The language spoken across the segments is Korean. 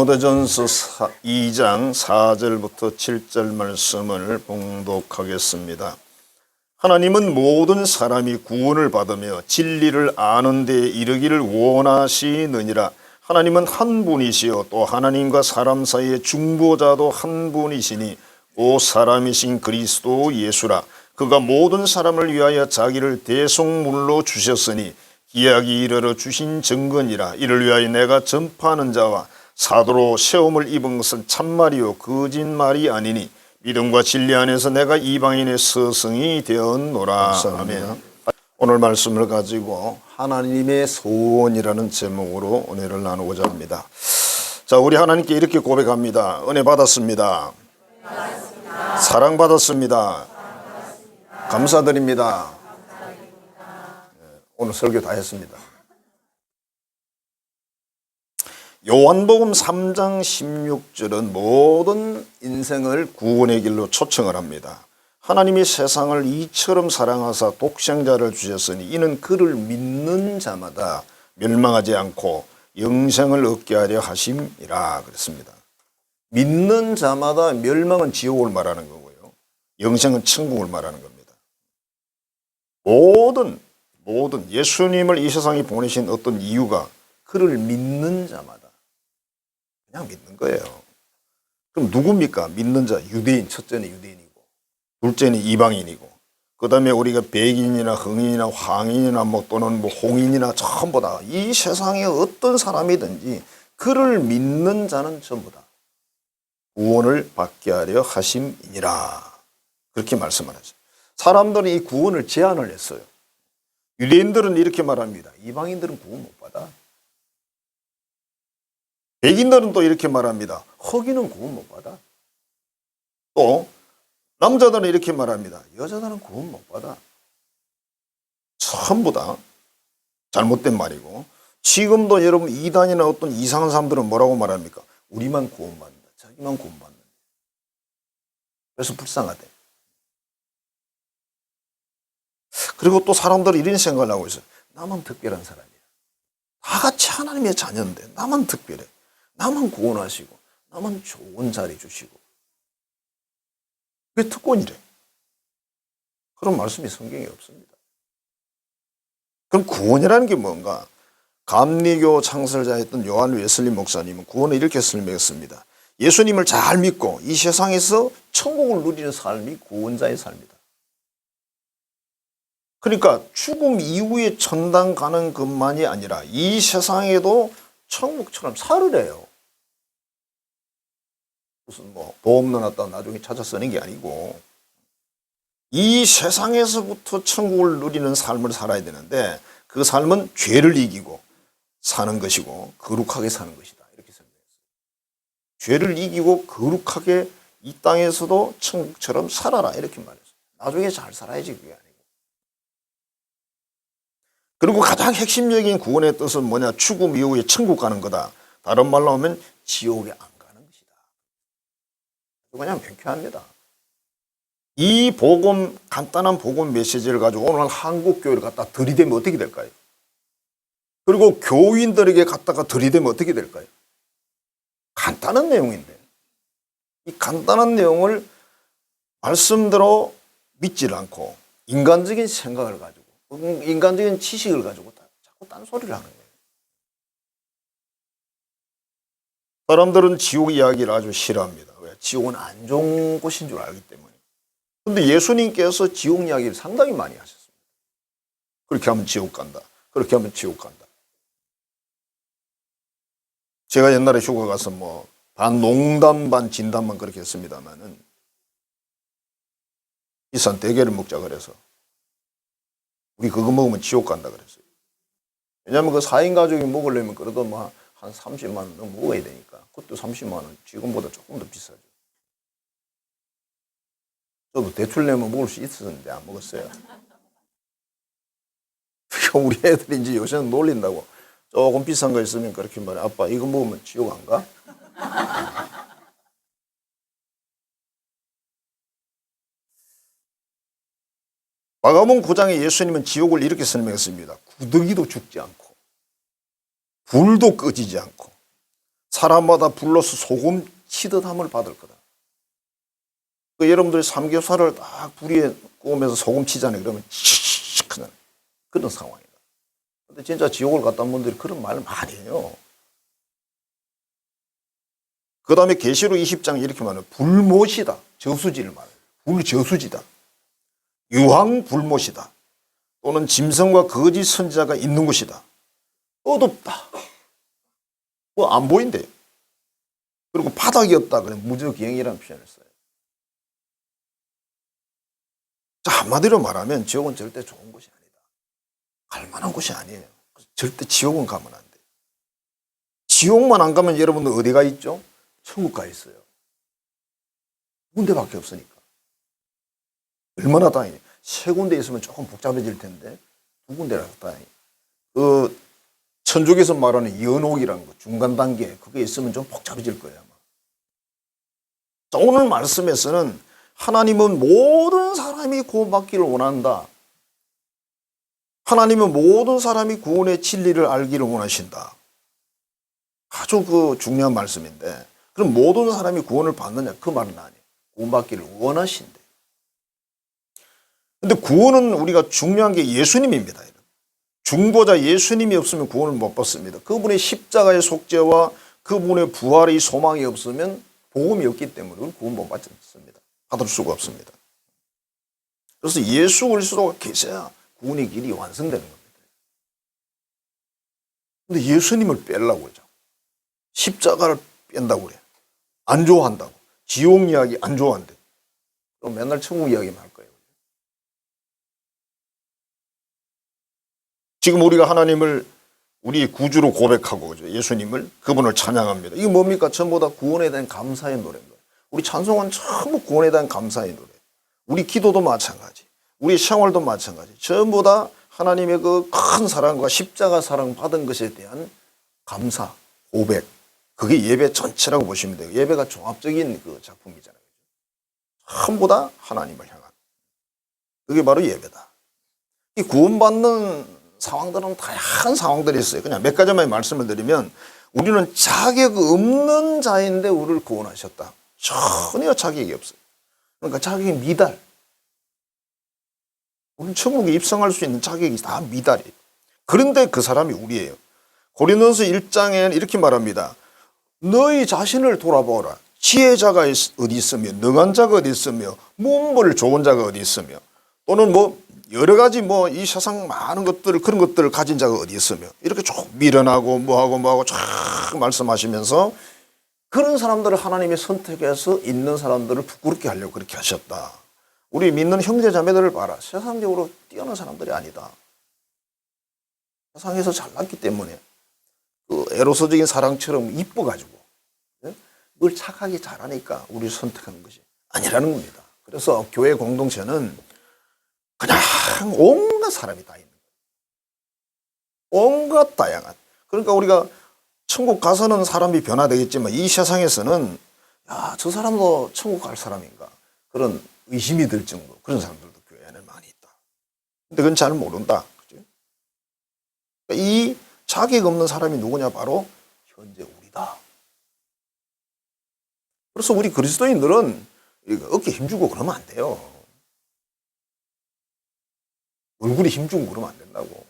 디모데전서 2장 4절부터 7절 말씀을 봉독하겠습니다. 하나님은 모든 사람이 구원을 받으며 진리를 아는 데 이르기를 원하시느니라. 하나님은 한 분이시요 또 하나님과 사람 사이의 중보자도 한 분이시니 오 사람이신 그리스도 예수라. 그가 모든 사람을 위하여 자기를 대속물로 주셨으니 기약이 이르러 주신 증거니라. 이를 위하여 내가 전파하는 자와 사도로 세움을 입은 것은 참말이요 거짓말이 아니니 믿음과 진리 안에서 내가 이방인의 스승이 되었노라. 아멘. 오늘 말씀을 가지고 하나님의 소원이라는 제목으로 은혜를 나누고자 합니다. 자, 우리 하나님께 이렇게 고백합니다. 은혜 받았습니다. 사랑 받았습니다. 감사드립니다. 네, 오늘 설교 다 했습니다. 요한복음 3장 16절은 모든 인생을 구원의 길로 초청을 합니다. 하나님이 세상을 이처럼 사랑하사 독생자를 주셨으니 이는 그를 믿는 자마다 멸망하지 않고 영생을 얻게 하려 하심이라 그랬습니다. 믿는 자마다 멸망은 지옥을 말하는 거고요. 영생은 천국을 말하는 겁니다. 모든 모든 예수님을 이 세상에 보내신 어떤 이유가 그를 믿는 자마다 그냥 믿는 거예요. 그럼 누굽니까? 믿는 자 유대인 첫째는 유대인이고 둘째는 이방인이고 그 다음에 우리가 백인이나 흥인이나 황인이나 뭐 또는 뭐 홍인이나 전부 다 이 세상에 어떤 사람이든지 그를 믿는 자는 전부 다 구원을 받게 하려 하심이니라 그렇게 말씀을 하죠. 사람들은 이 구원을 제한을 했어요. 유대인들은 이렇게 말합니다. 이방인들은 구원 못 받아. 백인들은 또 이렇게 말합니다. 흑인은 구원 못 받아. 또 남자들은 이렇게 말합니다. 여자들은 구원 못 받아. 전부 다 잘못된 말이고 지금도 여러분 이단이나 어떤 이상한 사람들은 뭐라고 말합니까? 우리만 구원받는다. 자기만 구원받는다. 그래서 불쌍하대. 그리고 또 사람들은 이런 생각을 하고 있어요. 나만 특별한 사람이야. 다 같이 하나님의 자녀인데 나만 특별해. 나만 구원하시고 나만 좋은 자리 주시고 그게 특권이래. 그런 말씀이 성경에 없습니다. 그럼 구원이라는 게 뭔가? 감리교 창설자였던 요한 웨슬리 목사님은 구원을 이렇게 설명했습니다. 예수님을 잘 믿고 이 세상에서 천국을 누리는 삶이 구원자의 삶이다. 그러니까 죽음 이후에 천당 가는 것만이 아니라 이 세상에도 천국처럼 살으래요. 무슨 뭐 보험 넣어놨다 나중에 찾아 쓰는 게 아니고 이 세상에서부터 천국을 누리는 삶을 살아야 되는데 그 삶은 죄를 이기고 사는 것이고 거룩하게 사는 것이다. 이렇게 설명했어요. 죄를 이기고 거룩하게 이 땅에서도 천국처럼 살아라. 이렇게 말했어요. 나중에 잘 살아야지 그게 아니고. 그리고 가장 핵심적인 구원의 뜻은 뭐냐? 죽음 이후에 천국 가는 거다. 다른 말로 하면 지옥에 안. 그냥 명쾌합니다. 이 복음 간단한 복음 메시지를 가지고 오늘 한국 교회를 갖다 들이대면 어떻게 될까요? 그리고 교인들에게 갖다가 들이대면 어떻게 될까요? 간단한 내용인데 이 간단한 내용을 말씀대로 믿질 않고 인간적인 생각을 가지고 인간적인 지식을 가지고 자꾸 딴소리를 하는 거예요. 사람들은 지옥 이야기를 아주 싫어합니다. 왜? 지옥은 안 좋은 곳인 줄 알기 때문에. 근데 예수님께서 지옥 이야기를 상당히 많이 하셨습니다. 그렇게 하면 지옥 간다. 그렇게 하면 지옥 간다. 제가 옛날에 휴가 가서 뭐, 반 농담, 반 진담만 그렇게 했습니다만은, 비싼 대게를 먹자 그래서, 우리 그거 먹으면 지옥 간다 그랬어요. 왜냐면 그 4인 가족이 먹으려면 그래도 뭐, 한 30만 원넘 먹어야 되니까. 그것도 30만 원, 지금보다 조금 더 비싸죠. 저도 대출 내면 먹을 수 있었는데 안 먹었어요. 우리 애들이 이제 요새는 놀린다고. 조금 비싼 거 있으면 그렇게 말해. 아빠, 이거 먹으면 지옥 안 가? 마가복음 9장에 예수님은 지옥을 이렇게 설명했습니다. 구더기도 죽지 않고 불도 꺼지지 않고 사람마다 불러서 소금 치듯 함을 받을 거다. 그 여러분들이 삼겹살을 딱 불에 구우면서 소금 치잖아요. 그러면 칙칙 하잖아요. 그런 상황이다. 근데 진짜 지옥을 갔다 온 분들이 그런 말 많이 해요. 그 다음에 계시록 20장 이렇게 말해요. 불못이다. 저수지를 말해요. 불저수지다. 유황 불못이다. 또는 짐승과 거짓 선자가 있는 곳이다. 어둡다. 뭐 안 보인대요. 그리고 바닥이 없다. 그래 무적행이라는 표현을 써요. 자, 한마디로 말하면 지옥은 절대 좋은 곳이 아니다. 갈 만한 곳이 아니에요. 절대 지옥은 가면 안 돼. 지옥만 안 가면 여러분들 어디가 있죠? 천국 가 있어요. 군데밖에 없으니까. 얼마나 다행이에요. 세 군데 있으면 조금 복잡해질 텐데 두 군데라서 다행이에요. 그 천주교에서 말하는 연옥이라는 거 중간 단계 그게 있으면 좀 복잡해질 거예요 아마. 자, 오늘 말씀에서는 하나님은 모든 사람이 구원받기를 원한다. 하나님은 모든 사람이 구원의 진리를 알기를 원하신다. 아주 그 중요한 말씀인데 그럼 모든 사람이 구원을 받느냐 그 말은 아니에요. 구원받기를 원하신대. 근데 구원은 우리가 중요한 게 예수님입니다. 중보자 예수님이 없으면 구원을 못 받습니다. 그분의 십자가의 속죄와 그분의 부활의 소망이 없으면 복음이 없기 때문에 구원 못 받습니다. 받을 수가 없습니다. 그래서 예수 그리스도가 계셔야 구원의 길이 완성되는 겁니다. 근데 예수님을 빼려고 그러죠. 십자가를 뺀다고 그래. 안 좋아한다고. 지옥 이야기 안 좋아한대. 그럼 맨날 천국 이야기만 할 거예요. 지금 우리가 하나님을 우리 구주로 고백하고? 예수님을 그분을 찬양합니다. 이게 뭡니까? 전부 다 구원에 대한 감사의 거예요. 우리 찬송은 전부 구원에 대한 감사의 노래. 우리 기도도 마찬가지. 우리 생활도 마찬가지. 전부 다 하나님의 그 큰 사랑과 십자가 사랑 받은 것에 대한 감사, 고백. 그게 예배 전체라고 보시면 돼요. 예배가 종합적인 그 작품이잖아요. 전부 다 하나님을 향한. 그게 바로 예배다. 이 구원받는 상황들은 다양한 상황들이 있어요. 그냥 몇 가지만 말씀을 드리면 우리는 자격 없는 자인데 우리를 구원하셨다. 전혀 자격이 없어요. 그러니까 자격이 미달. 우리는 천국에 입성할 수 있는 자격이 다 미달이에요. 그런데 그 사람이 우리예요. 고린도서 1장에는 이렇게 말합니다. 너희 자신을 돌아보라. 지혜자가 있- 어디 있으며 능한 자가 어디 있으며 문벌 좋은 자가 어디 있으며 또는 뭐 여러 가지 뭐 이 세상 많은 것들 그런 것들을 가진 자가 어디 있으며 이렇게 쭉 미련하고 뭐하고 뭐하고 쫙 말씀하시면서 그런 사람들을 하나님이 선택해서 있는 사람들을 부끄럽게 하려고 그렇게 하셨다. 우리 믿는 형제 자매들을 봐라. 세상적으로 뛰어난 사람들이 아니다. 세상에서 잘났기 때문에 그 에로서적인 사랑처럼 이뻐가지고 예? 그걸 착하게 잘하니까 우리 선택하는 것이 아니라는 겁니다. 그래서 교회 공동체는 그냥 온갖 사람이 다 있는 거예요. 온갖 다양한. 그러니까 우리가 천국 가서는 사람이 변화되겠지만 이 세상에서는 야, 저 사람도 천국 갈 사람인가 그런 의심이 들 정도 그런 사람들도 교회 안에 많이 있다. 근데 그건 잘 모른다. 그죠? 그러니까 이 자격 없는 사람이 누구냐 바로 현재 우리다. 그래서 우리 그리스도인들은 어깨 힘주고 그러면 안 돼요. 얼굴에 힘주고 그러면 안 된다고.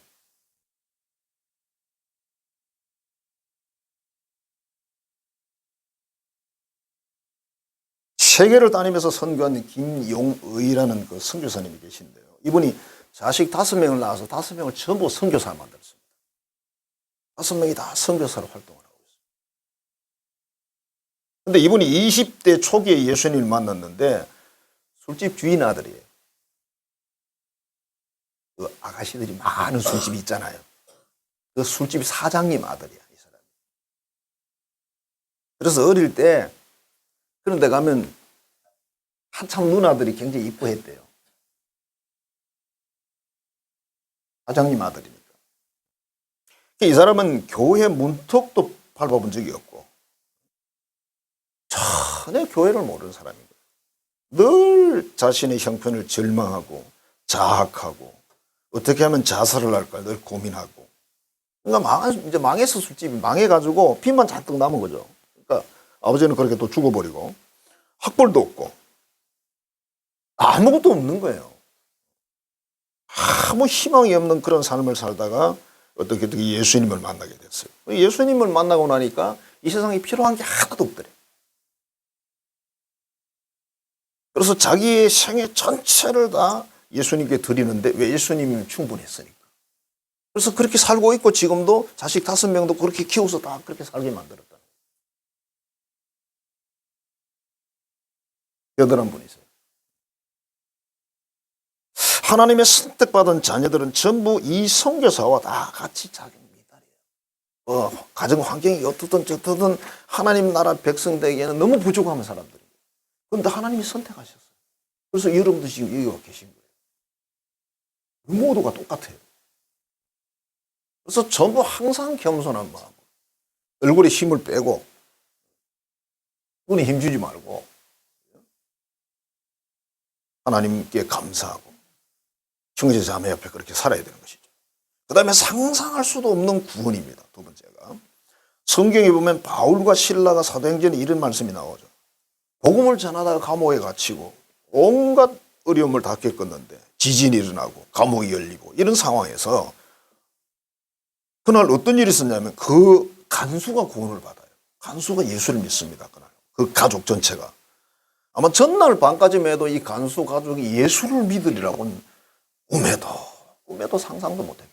세계를 다니면서 선교한 김용의라는 그 선교사님이 계신데요. 이분이 자식 다섯 명을 낳아서 다섯 명을 전부 선교사 만들었습니다. 다섯 명이 다 선교사로 활동을 하고 있습니다. 근데 이분이 20대 초기에 예수님을 만났는데 술집 주인 아들이에요. 그 아가씨들이 많은 술집이 있잖아요. 그 술집 사장님 아들이야, 이 사람. 그래서 어릴 때 그런 데 가면 한참 누나들이 굉장히 이뻐했대요. 사장님 아들이니까. 이 사람은 교회 문턱도 밟아본 적이 없고 전혀 교회를 모르는 사람인 거예요. 늘 자신의 형편을 절망하고 자학하고 어떻게 하면 자살을 할까 늘 고민하고 그러니까 망 이제 망해서 술집이 망해가지고 빚만 잔뜩 남은 거죠. 아버지는 그렇게 또 죽어버리고 학벌도 없고 아무것도 없는 거예요. 아무 희망이 없는 그런 삶을 살다가 어떻게 어떻게 예수님을 만나게 됐어요. 예수님을 만나고 나니까 이 세상에 필요한 게 하나도 없더래. 그래서 자기의 생애 전체를 다 예수님께 드리는데 왜 예수님이면 충분했으니까. 그래서 그렇게 살고 있고 지금도 자식 다섯 명도 그렇게 키워서 다 그렇게 살게 만들었다. 여덟한 분이세요. 하나님의 선택받은 자녀들은 전부 이 선교사와 다 같이 미달이에요. 어, 가정 환경이 어떻든 저떻든 하나님 나라 백성들에게는 너무 부족한 사람들이에요. 그런데 하나님이 선택하셨어요. 그래서 여러분도 지금 여기 와 계신 거예요. 모두가 똑같아요. 그래서 전부 항상 겸손한 마음. 얼굴에 힘을 빼고, 눈에 힘주지 말고, 하나님께 감사하고, 형제 자매 옆에 그렇게 살아야 되는 것이죠. 그 다음에 상상할 수도 없는 구원입니다. 두 번째가. 성경에 보면 바울과 신라가 사도행전에 이런 말씀이 나오죠. 복음을 전하다가 감옥에 갇히고 온갖 어려움을 다 겪었는데 지진이 일어나고 감옥이 열리고 이런 상황에서 그날 어떤 일이 있었냐면 그 간수가 구원을 받아요. 간수가 예수를 믿습니다. 그날 그 가족 전체가 아마 전날 밤까지만 해도 이 간수 가족이 예수를 믿으리라고는 꿈에도 꿈에도 상상도 못했죠.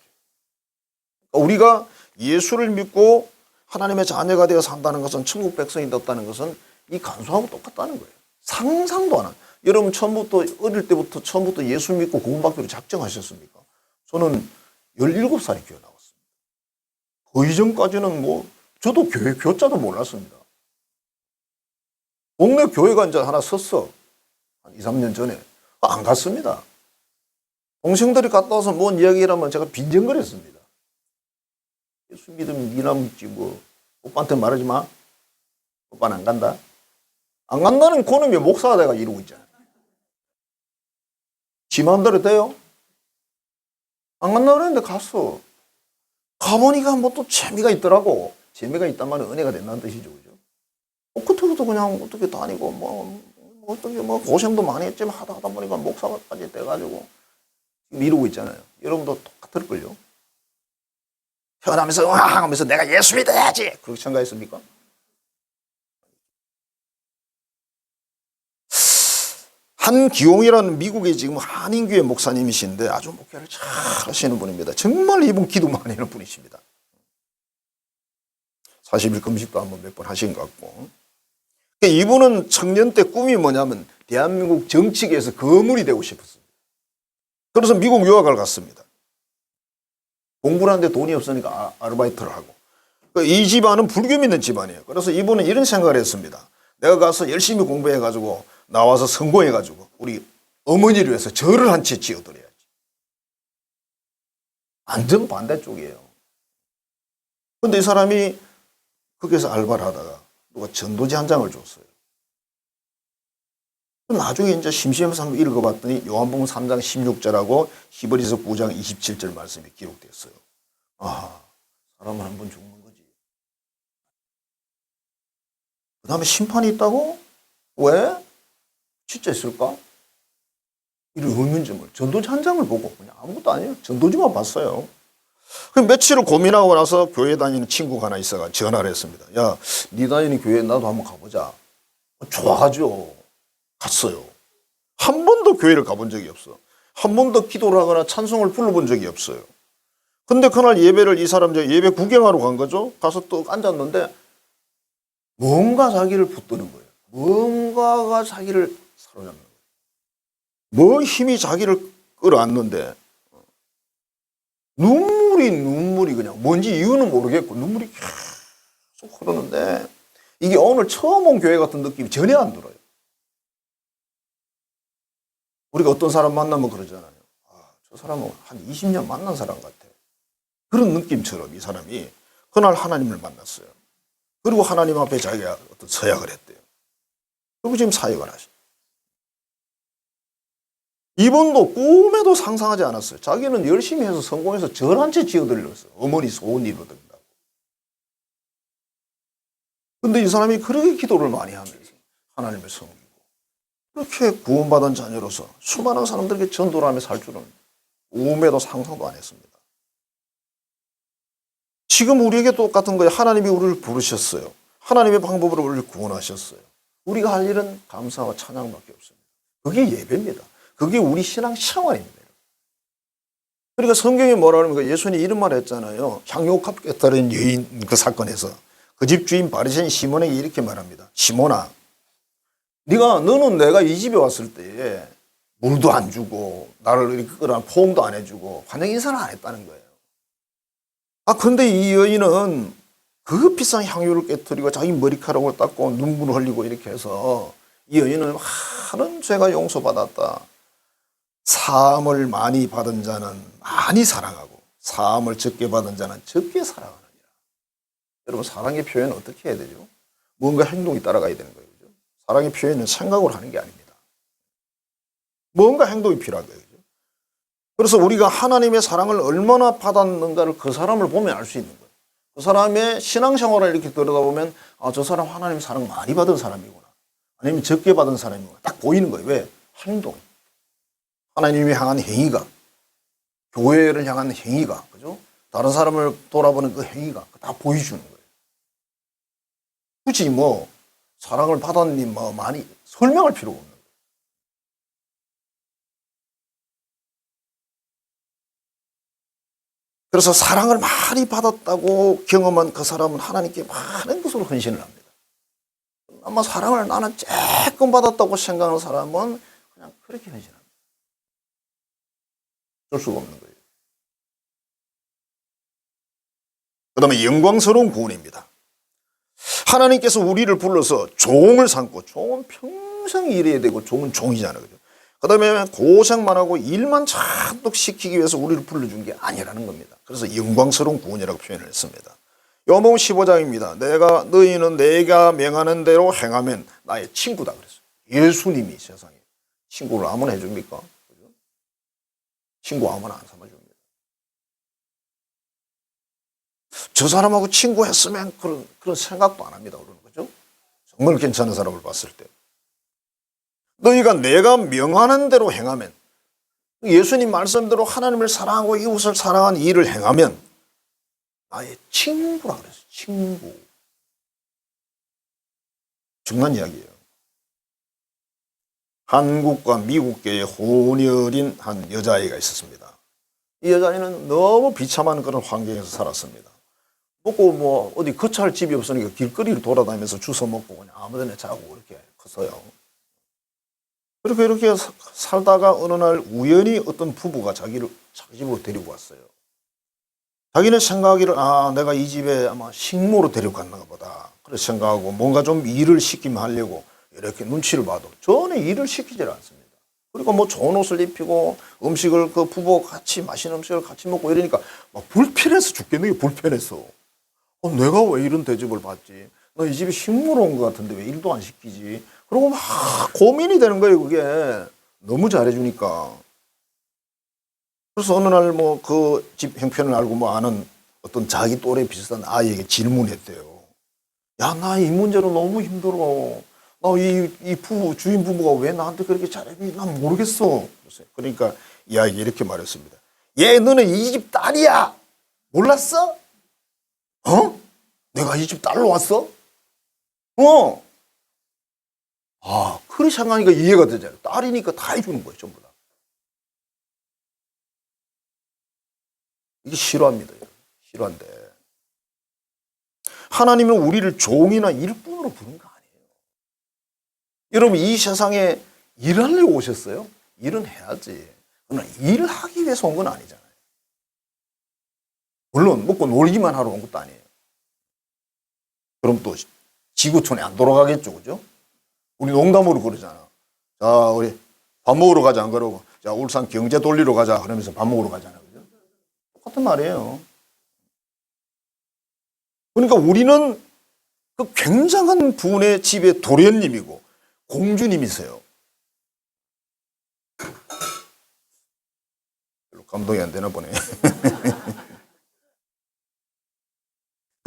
그러니까 우리가 예수를 믿고 하나님의 자녀가 되어 산다는 것은 천국 백성이 됐다는 것은 이 간수하고 똑같다는 거예요. 상상도 안 한. 여러분 처음부터 어릴 때부터 처음부터 예수 믿고 구원받기로 작정하셨습니까? 저는 17살에 교회 나왔습니다. 그 이전까지는 뭐 저도 교회 교자도 몰랐습니다. 동네 교회가 이제 하나 섰어. 한 2, 3년 전에. 안 갔습니다. 동생들이 갔다 와서 뭔 이야기라면 제가 빈정거렸습니다. 예수 믿으면 니나 믿지 뭐. 오빠한테 말하지 마. 오빠는 안 간다. 안 간다는 그놈이 목사가 돼가 이러고 있잖아. 지 마음대로 돼요? 안 간다 그랬는데 갔어. 가보니까 뭐 또 재미가 있더라고. 재미가 있단 말은 은혜가 된다는 뜻이죠. 그죠? 어, 그때부터 그냥 어떻게 다니고, 뭐, 뭐 어떻게 뭐 고생도 많이 했지만 하다 하다 보니까 목사까지 돼가지고 이러고 있잖아요. 여러분도 똑같을걸요? 태어나면서 으앙 하면서 내가 예수 믿어야지! 그렇게 생각했습니까? 한 기용이라는 미국의 지금 한인교회 목사님이신데 아주 목회를 잘 하시는 분입니다. 정말 이분 기도 많이 하는 분이십니다. 40일 금식도 한번 몇 번 하신 것 같고. 그러니까 이분은 청년 때 꿈이 뭐냐면 대한민국 정치계에서 거물이 되고 싶었습니다. 그래서 미국 유학을 갔습니다. 공부를 하는데 돈이 없으니까 아- 아르바이트를 하고. 그이 집안은 불교 믿는 집안이에요. 그래서 이분은 이런 생각을 했습니다. 내가 가서 열심히 공부해가지고 나와서 성공해가지고 우리 어머니를 위해서 절을 한 채 지어드려야지. 완전 반대쪽이에요. 근데 이 사람이 거기서 알바를 하다가 누가 전도지 한 장을 줬어요. 나중에 이제 심심해서 한번 읽어봤더니 요한복음 3장 16절하고 히브리서 9장 27절 말씀이 기록됐어요. 아, 사람은 한 번 죽는 거지. 그 다음에 심판이 있다고? 왜? 진짜 있을까? 이런 의문점을 전도지 한 장을 보고 그냥 아무것도 아니에요. 전도지만 봤어요. 그 며칠을 고민하고 나서 교회 다니는 친구가 하나 있어가 전화를 했습니다. 야, 네 다니는 교회 나도 한번 가보자. 좋아하죠. 갔어요. 한 번도 교회를 가본 적이 없어. 한 번도 기도를 하거나 찬송을 불러본 적이 없어요. 근데 그날 예배를 이 사람 저 예배 구경하러 간 거죠. 가서 또 앉았는데 뭔가 자기를 붙드는 거예요. 뭔가가 자기를 사로잡는 거예요. 뭐 힘이 자기를 끌어안는데 눈물이 눈물이 그냥 뭔지 이유는 모르겠고 눈물이 계속 흐르는데 이게 오늘 처음 온 교회 같은 느낌이 전혀 안 들어요. 우리가 어떤 사람 만나면 그러잖아요. 아, 저 사람은 한 20년 만난 사람 같아. 그런 느낌처럼 이 사람이 그날 하나님을 만났어요. 그리고 하나님 앞에 자기가 어떤 서약을 했대요. 그리고 지금 사역을 하셔. 이분도 꿈에도 상상하지 않았어요. 자기는 열심히 해서 성공해서 절 한 채 지어드렸어요. 어머니 소원 이루어든다고. 근데 이 사람이 그렇게 기도를 많이 하면서 하나님을 섬기고 그렇게 구원받은 자녀로서 수많은 사람들에게 전도를 하며 살 줄은 꿈에도 상상도 안 했습니다. 지금 우리에게 똑같은 거예요. 하나님이 우리를 부르셨어요. 하나님의 방법으로 우리를 구원하셨어요. 우리가 할 일은 감사와 찬양밖에 없습니다. 그게 예배입니다. 그게 우리 신앙 생활입니다. 그러니까 성경에 뭐라 그러면 예수님이 이런 말 했잖아요. 향유값 깨달은 여인 그 사건에서 그 집 주인 바리새인 시몬에게 이렇게 말합니다. 시몬아, 네가 너는 내가 이 집에 왔을 때 물도 안 주고 나를 이렇게 끌어 포옹도 안 해주고 환영 인사를 안 했다는 거예요. 아 그런데 이 여인은 그 비싼 향유를 깨뜨리고 자기 머리카락을 닦고 눈물을 흘리고 이렇게 해서 이 여인은 하는 죄가 용서받았다. 사함을 많이 받은 자는 많이 사랑하고 사함을 적게 받은 자는 적게 사랑하느니라. 여러분 사랑의 표현은 어떻게 해야 되죠? 뭔가 행동이 따라가야 되는 거예요. 사랑의 표현은 생각으로 하는 게 아닙니다. 뭔가 행동이 필요한 거예요. 그래서 우리가 하나님의 사랑을 얼마나 받았는가를 그 사람을 보면 알 수 있는 거예요. 그 사람의 신앙생활을 이렇게 들여다보면 아, 저 사람 하나님 사랑 많이 받은 사람이구나. 아니면 적게 받은 사람이구나. 딱 보이는 거예요. 왜? 행동. 하나님이 향한 행위가, 교회를 향한 행위가, 그죠? 다른 사람을 돌아보는 그 행위가 다 보여주는 거예요. 굳이 뭐, 사랑을 받았니, 뭐, 많이 설명할 필요가 없는. 그래서 사랑을 많이 받았다고 경험한 그 사람은 하나님께 많은 것으로 헌신을 합니다. 아마 사랑을 나는 조금 받았다고 생각하는 사람은 그냥 그렇게 헌신합니다. 줄 수가 없는 거예요. 그 다음에 영광스러운 구원입니다. 하나님께서 우리를 불러서 종을 삼고 종은 평생 일해야 되고 종은 종이잖아요. 그죠? 그 다음에 고생만 하고 일만 잔뜩 시키기 위해서 우리를 불러준 게 아니라는 겁니다. 그래서 영광스러운 구원이라고 표현을 했습니다. 요몽 15장입니다. 내가 너희는 내가 명하는 대로 행하면 나의 친구다 그랬어요. 예수님이 세상에 친구를 아무나 해줍니까? 그죠? 친구 아무나 안 삼아줍니다. 저 사람하고 친구했으면 그런, 그런 생각도 안 합니다. 그러는 거죠. 정말 괜찮은 사람을 봤을 때. 너희가 내가 명하는 대로 행하면 예수님 말씀대로 하나님을 사랑하고 이웃을 사랑하는 일을 행하면 나의 친구라 그랬어요. 친구. 중요한 이야기예요. 한국과 미국계의 혼혈인 한 여자아이가 있었습니다. 이 여자아이는 너무 비참한 그런 환경에서 살았습니다. 먹고 뭐 어디 거처할 집이 없으니까 길거리를 돌아다니면서 주워 먹고 그냥 아무데나 자고 이렇게 컸어요. 그렇게 이렇게 사- 살다가 어느 날 우연히 어떤 부부가 자기를 자기 집으로 데리고 왔어요. 자기는 생각하기를 아 내가 이 집에 아마 식모로 데려갔나 보다. 그렇게 생각하고 뭔가 좀 일을 시키면 하려고 이렇게 눈치를 봐도 전혀 일을 시키질 않습니다. 그리고 뭐 좋은 옷을 입히고 음식을 그 부부가 같이 맛있는 음식을 같이 먹고 이러니까 막 불편해서 죽겠는 게 불편해서 어, 내가 왜 이런 대접을 받지? 나이 집에 식모로 온것 같은데 왜 일도 안 시키지? 그러고 막 고민이 되는 거예요, 그게. 너무 잘해주니까. 그래서 어느 날 뭐 그 집 형편을 알고 뭐 아는 어떤 자기 또래 비슷한 아이에게 질문했대요. 야, 나 이 문제로 너무 힘들어. 나 이, 이 부부, 주인 부부가 왜 나한테 그렇게 잘해주니? 난 모르겠어. 그러니까 이 아이가 이렇게 말했습니다. 얘, 너는 이 집 딸이야. 몰랐어? 어? 내가 이 집 딸로 왔어? 어. 아, 그리 생각하니까 이해가 되잖아요. 딸이니까 다 해주는 거예요, 전부 다. 이게. 여러분. 실화인데. 하나님은 우리를 종이나 일꾼으로 부른 거 아니에요. 여러분, 이 세상에 일하려고 오셨어요? 일은 해야지. 그러나 일을 하기 위해서 온 건 아니잖아요. 물론, 먹고 놀기만 하러 온 것도 아니에요. 그럼 또 지구촌에 안 돌아가겠죠, 그죠? 우리 농담으로 그러잖아. 자, 우리 밥 먹으러 가자, 안 그러고. 자, 울산 경제 돌리러 가자, 그러면서 밥 먹으러 가잖아, 그죠? 똑같은 말이에요. 그러니까 우리는 그 굉장한 분의 집의 도련님이고 공주님이세요. 감동이 안 되나 보네.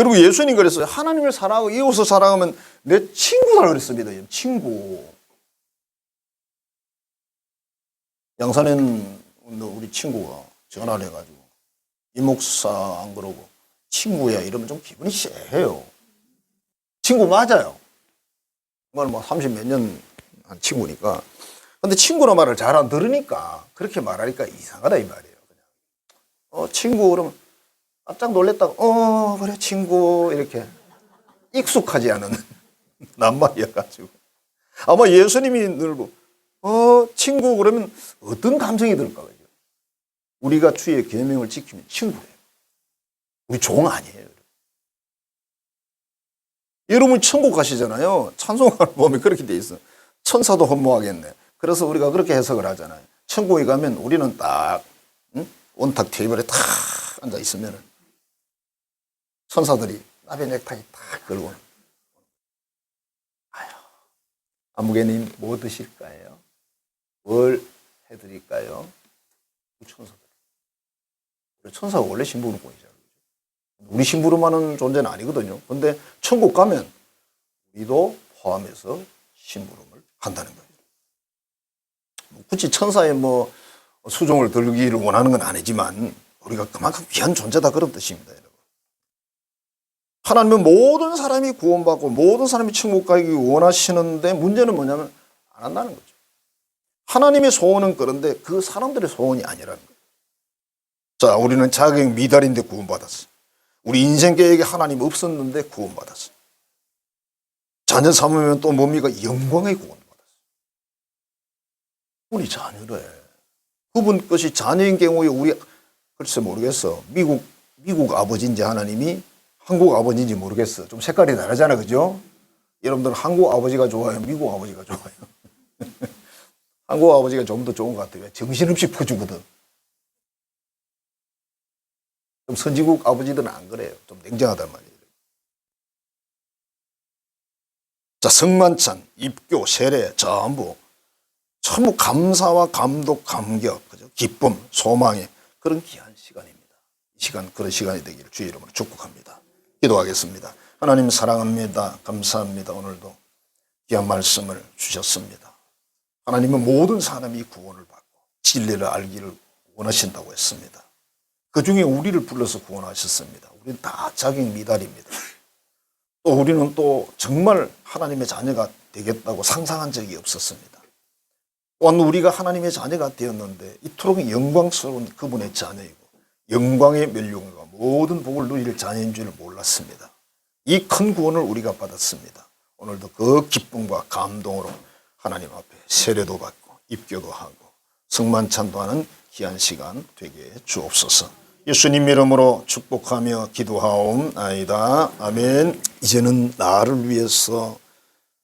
그리고 예수님 그랬어요. 하나님을 사랑하고 이웃을 사랑하면 내 친구다 그랬습니다. 친구. 양산엔 우리 친구가 전화를 해가지고 이 목사 안 그러고 친구야 이러면 좀 기분이 쎄해요. 친구 맞아요. 정말 뭐 30 몇 년 한 친구니까. 근데 친구の말을 잘 안 들으니까 그렇게 말하니까 이상하다 이 말이에요. 그냥. 어 친구 그러면 깜짝 놀랬다가 어 그래 친구 이렇게 익숙하지 않은 낱말이어가지고 아마 예수님이 늘고 어 친구 그러면 어떤 감정이 들까 그죠? 우리가 주의 계명을 지키면 친구예요. 우리 종 아니에요. 여러분 천국 가시잖아요. 찬송가를 보면 그렇게 돼 있어. 천사도 허무하겠네. 그래서 우리가 그렇게 해석을 하잖아요. 천국에 가면 우리는 딱 응? 원탁 테이블에 탁 앉아 있으면 천사들이 나비 넥타이 딱 걸고 아유 아무개님 뭐 드실까요? 뭘 해드릴까요? 천사들. 천사가 원래 심부름꾼이잖아요. 우리 심부름하는 존재는 아니거든요. 근데 천국 가면 우리도 포함해서 심부름을 한다는 거예요. 뭐 굳이 천사의 뭐 수종을 들기를 원하는 건 아니지만 우리가 그만큼 귀한 존재다 그런 뜻입니다. 여러분. 하나님은 모든 사람이 구원받고 모든 사람이 천국 가기 원하시는데 문제는 뭐냐면 안 한다는 거죠. 하나님의 소원은 그런데 그 사람들의 소원이 아니라는 거예요. 자, 우리는 자격 미달인데 구원받았어. 우리 인생 계획에 하나님 없었는데 구원받았어. 자녀 삼으면 또 뭡니까? 영광의 구원을 받았어. 우리 자녀래. 그분 것이 자녀인 경우에 우리 글쎄 모르겠어. 미국 미국 아버지인지 하나님이 한국 아버지인지 모르겠어. 좀 색깔이 다르잖아, 그죠? 여러분들 한국 아버지가 좋아요, 미국 아버지가 좋아요. 한국 아버지가 좀 더 좋은 것 같아요. 정신없이 퍼주거든. 좀 선진국 아버지들은 안 그래요. 좀 냉정하단 말이에요. 자, 성만찬, 입교, 세례, 전부 전부 감사와 감독, 감격, 그죠? 기쁨, 소망의 그런 귀한 시간입니다. 이 시간 그런 시간이 되기를 주의 이름으로 축복합니다. 기도하겠습니다. 하나님 사랑합니다. 감사합니다. 오늘도 귀한 말씀을 주셨습니다. 하나님은 모든 사람이 구원을 받고 진리를 알기를 원하신다고 했습니다. 그 중에 우리를 불러서 구원하셨습니다. 우리는 다 자격 미달입니다. 또 우리는 또 정말 하나님의 자녀가 되겠다고 상상한 적이 없었습니다. 또한 우리가 하나님의 자녀가 되었는데 이토록 영광스러운 그분의 자녀이고 영광의 멸류관과 모든 복을 누릴 자녀인 줄을 몰랐습니다. 이 큰 구원을 우리가 받았습니다. 오늘도 그 기쁨과 감동으로 하나님 앞에 세례도 받고 입교도 하고 성만찬도 하는 귀한 시간 되게 주옵소서. 예수님 이름으로 축복하며 기도하옵나이다. 아멘. 이제는 나를 위해서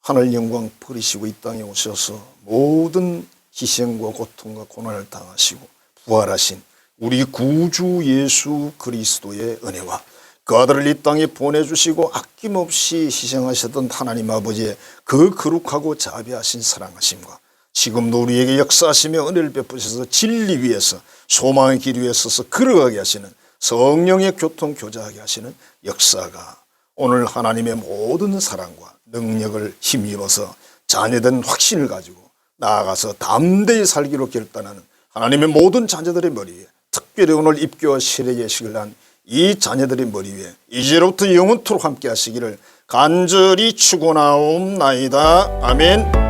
하늘 영광 버리시고 이 땅에 오셔서 모든 희생과 고통과 고난을 당하시고 부활하신 우리 구주 예수 그리스도의 은혜와 그 아들을 이 땅에 보내주시고 아낌없이 희생하셨던 하나님 아버지의 그 거룩하고 자비하신 사랑하심과 지금도 우리에게 역사하시며 은혜를 베푸셔서 진리 위에서 소망의 길 위에 서서 걸어가게 하시는 성령의 교통 교제하게 하시는 역사가 오늘 하나님의 모든 사랑과 능력을 힘입어서 자녀된 확신을 가지고 나아가서 담대히 살기로 결단하는 하나님의 모든 자녀들의 머리 위에 특별히 오늘 입교와 실의 예식을 한 이 자녀들의 머리 위에 이제로부터 영원토록 함께 하시기를 간절히 축원하옵나이다. 아멘.